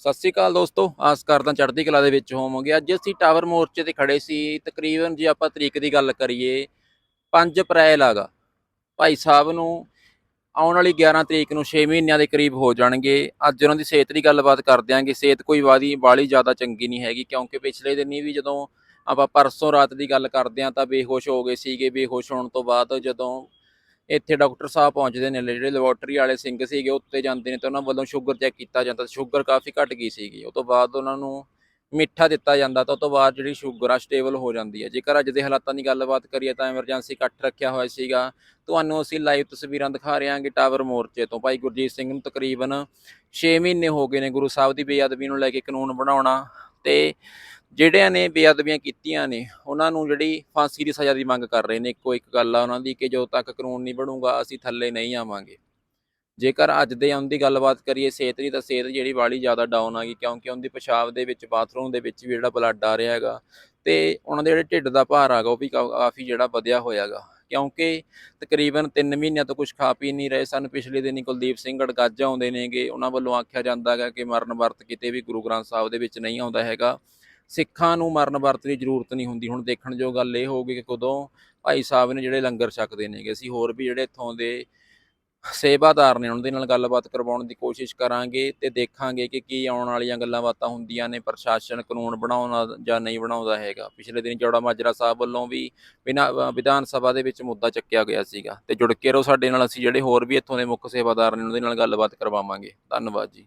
ਸਤਿ ਸ੍ਰੀ ਅਕਾਲ ਦੋਸਤੋ, ਆਸ ਕਰਦਾ ਚੜ੍ਹਦੀ ਕਲਾ ਦੇ ਵਿੱਚ ਹੋਵੋਗੇ। ਅੱਜ ਅਸੀਂ ਟਾਵਰ ਮੋਰਚੇ ਤੇ ਖੜੇ ਸੀ। ਤਕਰੀਬਨ ਜੇ ਆਪਾਂ ਤਰੀਕ ਦੀ ਗੱਲ ਕਰੀਏ 5 ਅਪ੍ਰੈਲ ਆਗਾ। ਭਾਈ ਸਾਹਿਬ ਨੂੰ ਆਉਣ ਵਾਲੀ 11 ਤਰੀਕ ਨੂੰ 6 ਮਹੀਨਿਆਂ ਦੇ ਕਰੀਬ ਹੋ ਜਾਣਗੇ। ਅੱਜ ਉਹਨਾਂ ਦੀ ਸਿਹਤ ਦੀ ਗੱਲਬਾਤ ਕਰ ਦਿਆਂਗੇ ਸਿਹਤ ਕੋਈ ਵਾਦੀ ਬਾਲੀ ਜ਼ਿਆਦਾ ਚੰਗੀ ਨਹੀਂ ਹੈਗੀ, ਕਿਉਂਕਿ ਪਿਛਲੇ ਦਿਨੀ ਵੀ ਜਦੋਂ ਆਪਾਂ ਪਰਸੋਂ ਰਾਤ ਦੀ ਗੱਲ ਕਰਦੇ ਆਂ ਤਾਂ ਬੇਹੋਸ਼ ਹੋ ਗਏ ਸੀਗੇ। ਬੇਹੋਸ਼ ਹੋਣ ਤੋਂ ਬਾਅਦ ਜਦੋਂ ਇੱਥੇ ਡਾਕਟਰ ਸਾਹਿਬ ਪਹੁੰਚਦੇ ਨੇ, ਜਿਹੜੇ ਲੈਬੋਰਟਰੀ ਵਾਲੇ ਸਿੰਘ ਸੀਗੇ ਉੱਤੇ ਜਾਂਦੇ ਨੇ ਤੇ ਉਹਨਾਂ ਵੱਲੋਂ ਸ਼ੂਗਰ ਚੈੱਕ ਕੀਤਾ ਜਾਂਦਾ ਸ਼ੂਗਰ ਕਾਫੀ ਘਟ ਗਈ ਸੀਗੀ। ਉਹ ਤੋਂ ਬਾਅਦ ਉਹਨਾਂ ਨੂੰ ਮਿੱਠਾ ਦਿੱਤਾ ਜਾਂਦਾ ਤਾਂ ਉਹ ਤੋਂ ਬਾਅਦ ਜਿਹੜੀ ਸ਼ੂਗਰ ਆ ਸਟੇਬਲ ਹੋ ਜਾਂਦੀ ਹੈ। ਜੇਕਰ ਅੱਜ ਦੇ ਹਾਲਾਤਾਂ ਦੀ ਗੱਲਬਾਤ ਕਰੀਏ ਤਾਂ ਐਮਰਜੈਂਸੀ ਇਕੱਠ ਰੱਖਿਆ ਹੋਇਆ ਸੀਗਾ। ਤੁਹਾਨੂੰ ਅਸੀਂ ਲਾਈਵ ਤਸਵੀਰਾਂ ਦਿਖਾ ਰਹੇ ਹਾਂਗੇ ਟਾਵਰ ਮੋਰਚੇ ਤੋਂ। ਭਾਈ ਗੁਰਜੀਤ ਸਿੰਘ ਨੂੰ ਤਕਰੀਬਨ 6 ਮਹੀਨੇ ਹੋ ਗਏ ਨੇ ਗੁਰੂ ਸਾਹਿਬ ਦੀ ਬੇਅਦਬੀ ਨੂੰ ਲੈ ਕੇ ਕਾਨੂੰਨ ਬਣਾਉਣਾ ਤੇ ਜਿਹੜਿਆਂ ਨੇ ਬੇਅਦਬੀਆਂ ਕੀਤੀਆਂ ਨੇ, ਉਹਨਾਂ ਨੂੰ ਜਿਹੜੀ ਫਾਂਸੀ ਦੀ ਸਜ਼ਾ ਦੀ ਮੰਗ ਕਰ ਰਹੇ ਨੇ, ਇੱਕੋ ਇੱਕ ਗੱਲ ਆ ਉਹਨਾਂ ਦੀ ਕਿ ਜਦੋਂ ਤੱਕ ਕਾਨੂੰਨ ਨਹੀਂ ਬਣੂਗਾ, ਅਸੀਂ ਥੱਲੇ ਨਹੀਂ ਆਵਾਂਗੇ। ਜੇਕਰ ਅੱਜ ਦੇ ਆਉਂਦੀ ਗੱਲਬਾਤ ਕਰੀਏ, ਸਿਹਤ ਦੀ ਤਾਂ ਸਿਹਤ ਜਿਹੜੀ ਵਾਲੀ ਜ਼ਿਆਦਾ ਡਾਊਨ ਆ ਗਈ, ਕਿਉਂਕਿ ਉਹਦੀ ਪਿਸ਼ਾਬ ਦੇ ਵਿੱਚ ਬਾਥਰੂਮ ਦੇ ਵਿੱਚ ਵੀ ਜਿਹੜਾ ਬਲੱਡ ਆ ਰਿਹਾ ਹੈਗਾ, ਤੇ ਉਹਨਾਂ ਦੇ ਜਿਹੜੇ ਢਿੱਡ ਦਾ ਭਾਰ ਆਗਾ ਉਹ ਵੀ ਕਾ- ਕਾਫੀ ਜਿਹੜਾ ਵਧਿਆ ਹੋਇਆਗਾ ਕਿਉਂਕਿ ਤਕਰੀਬਨ 3 ਮਹੀਨਿਆਂ ਤੋਂ ਕੁਝ ਖਾ ਪੀ ਨਹੀਂ ਰਹੇ ਸਨ, ਪਿਛਲੇ ਦਿਨੀ ਕੁਲਦੀਪ ਸਿੰਘ ਗੜਗੱਜ ਆਉਂਦੇ ਨੇਗੇ, ਉਹਨਾਂ ਵੱਲੋਂ ਆਖਿਆ ਜਾਂਦਾ ਹੈਗਾ ਕਿ ਮਰਨ ਵਰਤ ਕਿਤੇ ਵੀ ਗੁਰੂ ਗ੍ਰੰਥ ਸਾਹਿਬ ਦੇ ਵਿੱਚ ਨਹੀਂ ਆਉਂਦਾ ਹੈਗਾ। ਸਿੱਖਾਂ ਨੂੰ ਮਰਨ ਵਰਤ ਦੀ ਜ਼ਰੂਰਤ ਨਹੀਂ ਹੁੰਦੀ। ਹੁਣ ਦੇਖਣ ਜੋ ਗੱਲ ਇਹ ਹੋਊਗੀ ਕਿ ਕਦੋਂ ਭਾਈ ਸਾਹਿਬ ਨੇ ਜਿਹੜੇ ਲੰਗਰ ਛਕਦੇ ਨੇਗੇ, ਅਸੀਂ ਹੋਰ ਵੀ ਜਿਹੜੇ ਇੱਥੋਂ ਦੇ ਸੇਵਾਦਾਰ ਨੇ, ਉਹਨਾਂ ਦੇ ਨਾਲ ਗੱਲਬਾਤ ਕਰਵਾਉਣ ਦੀ ਕੋਸ਼ਿਸ਼ ਕਰਾਂਗੇ ਤੇ ਦੇਖਾਂਗੇ ਕਿ ਕੀ ਆਉਣ ਵਾਲੀਆਂ ਗੱਲਾਂ ਬਾਤਾਂ ਹੁੰਦੀਆਂ ਨੇ, ਪ੍ਰਸ਼ਾਸਨ ਕਾਨੂੰਨ ਬਣਾਉਣਾ ਜਾਂ ਨਹੀਂ ਬਣਾਉਂਦਾ ਹੈਗਾ। ਪਿਛਲੇ ਦਿਨ ਜੋੜਾ ਮਾਜਰਾ ਸਾਹਿਬ ਵੱਲੋਂ ਵੀ ਬਿਨਾ, ਵਿਧਾਨ ਸਭਾ ਦੇ ਵਿੱਚ ਮੁੱਦਾ ਚੱਕਿਆ ਗਿਆ ਸੀਗਾ। ਤੇ ਜੁੜ ਕੇ ਰਹੋ ਸਾਡੇ ਨਾਲ, ਅਸੀਂ ਜਿਹੜੇ ਹੋਰ ਵੀ ਇੱਥੋਂ ਦੇ ਮੁੱਖ ਸੇਵਾਦਾਰ ਨੇ, ਉਹਨਾਂ ਦੇ ਨਾਲ ਗੱਲਬਾਤ ਕਰਵਾਵਾਂਗੇ। ਧੰਨਵਾਦ ਜੀ।